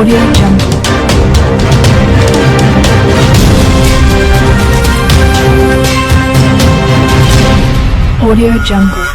Audio Jungle. Audio Jungle.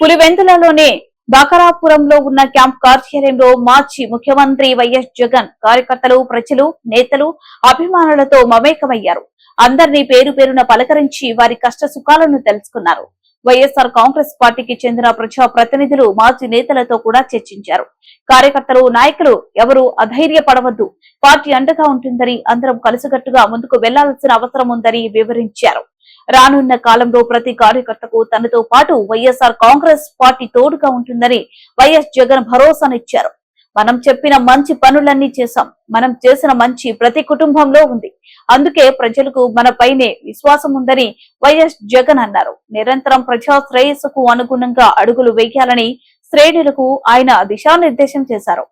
పులివెందులలోని బకరాపురంలో ఉన్న camp కార్యాలయంలో మార్చి ముఖ్యమంత్రి వైఎస్ జగన్ కార్యకర్తలు ప్రజలు నేతలు అభిమానులతో మమేకమయ్యారు అందరినీ పేరు పేరున పలకరించి వారి కష్ట సుఖాలను తెలుసుకున్నారు వైఎస్ఆర్ కాంగ్రెస్ పార్టీకి చెందిన ప్రజా ప్రతినిధులు మాజీ నేతలతో కూడా చర్చించారు. కార్యకర్తలు నాయకులు ఎవరు అధైర్యపడవద్దు. పార్టీ అండగా ఉంటుందని అందరం కలిసికట్టుగా ముందుకు వెళ్ళాల్సిన అవసరం ఉందని వివరించారు. రానున్న కాలంలో ప్రతి కార్యకర్తకు తనతో పాటు వైఎస్ఆర్ కాంగ్రెస్ పార్టీ తోడుగా ఉంటుందని వైఎస్ జగన్ భరోసానిచ్చారు. మనం చెప్పిన మంచి పనులన్నీ చేశాం. మనం చేసిన మంచి ప్రతి కుటుంబంలో ఉంది. అందుకే ప్రజలకు మన పైనే విశ్వాసం ఉందని వైఎస్ జగన్ అన్నారు. నిరంతరం ప్రజా శ్రేయస్సుకు అనుగుణంగా అడుగులు వేయాలని శ్రేణులకు ఆయన దిశానిర్దేశం చేశారు.